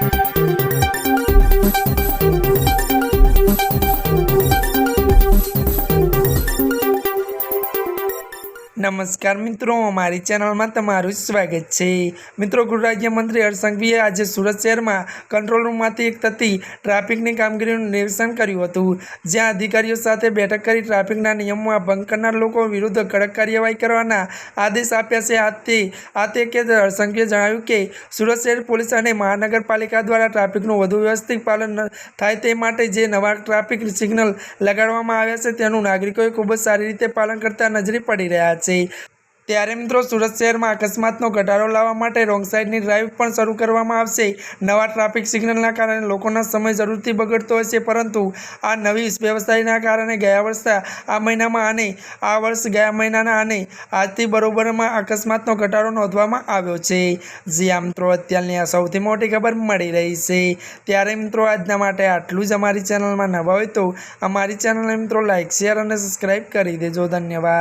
Thank you. નમસ્કાર મિત્રો, મારી ચેનલમાં તમારું સ્વાગત છે. મિત્રો, ગૃહ રાજ્યમંત્રી હર્ષ આજે સુરત શહેરમાં કંટ્રોલ રૂમમાંથી એક થતી ટ્રાફિકની કામગીરીનું નિરીક્ષણ કર્યું હતું. જ્યાં અધિકારીઓ સાથે બેઠક કરી ટ્રાફિકના નિયમોમાં ભંગ કરનાર લોકો વિરુદ્ધ કડક કાર્યવાહી કરવાના આદેશ આપ્યા છે. આ તે આ તે કે હર્ષ જણાવ્યું કે, સુરત શહેર પોલીસ અને મહાનગરપાલિકા દ્વારા ટ્રાફિકનું વધુ વ્યવસ્થિત પાલન થાય તે માટે જે નવા ટ્રાફિક સિગ્નલ લગાડવામાં આવ્યા છે તેનું નાગરિકોએ ખૂબ જ સારી રીતે પાલન કરતા નજરે પડી રહ્યા છે ત્યારે મિત્રો સુરત શહેરમાં અકસ્માતનો ઘટાડો લાવવા માટે રોંગ સાઈડની ડ્રાઈવ પણ શરૂ કરવામાં આવશે. નવા ટ્રાફિક સિગ્નલના કારણે લોકોના સમય જરૂરથી બગડતો હશે પરંતુ આ નવી વ્યવસ્થાના કારણે ગયા વર્ષે આ મહિનામાં અને આ વર્ષ ગયા મહિનાના અને આજથી બરોબરમાં અકસ્માતનો ઘટાડો નોંધવામાં આવ્યો છે. જે આ મિત્રો, અત્યારની આ સૌથી મોટી ખબર મળી રહી છે. ત્યારે મિત્રો આજના માટે આટલું જ અમારી ચેનલમાં નવા હોય તો અમારી ચેનલને મિત્રો લાઇક શેર અને સબસ્ક્રાઈબ કરી દેજો. ધન્યવાદ.